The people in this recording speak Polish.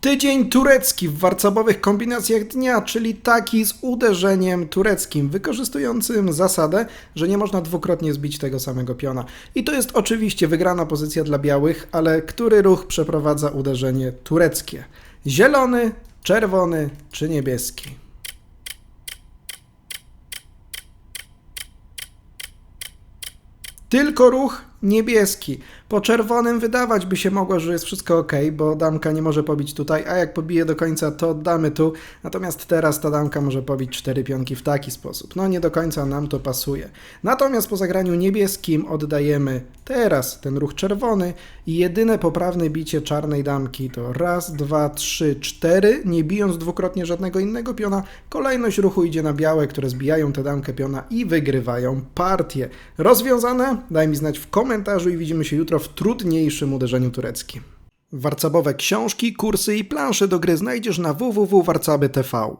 Tydzień turecki w warcabowych kombinacjach dnia, czyli taki z uderzeniem tureckim, wykorzystującym zasadę, że nie można dwukrotnie zbić tego samego piona. I to jest oczywiście wygrana pozycja dla białych, ale który ruch przeprowadza uderzenie tureckie? Zielony, czerwony czy niebieski? Tylko ruch niebieski. Po czerwonym wydawać by się mogło, że jest wszystko ok, bo damka nie może pobić tutaj, a jak pobije do końca, to oddamy tu. Natomiast teraz ta damka może pobić cztery pionki w taki sposób. No nie do końca nam to pasuje. Natomiast po zagraniu niebieskim oddajemy teraz ten ruch czerwony i jedyne poprawne bicie czarnej damki to raz, dwa, trzy, cztery, nie bijąc dwukrotnie żadnego innego piona. Kolejność ruchu idzie na białe, które zbijają tę damkę piona i wygrywają partię. Rozwiązane? Daj mi znać w komentarzu i widzimy się jutro w trudniejszym uderzeniu tureckim. Warcabowe książki, kursy i plansze do gry znajdziesz na www.warcaby.tv.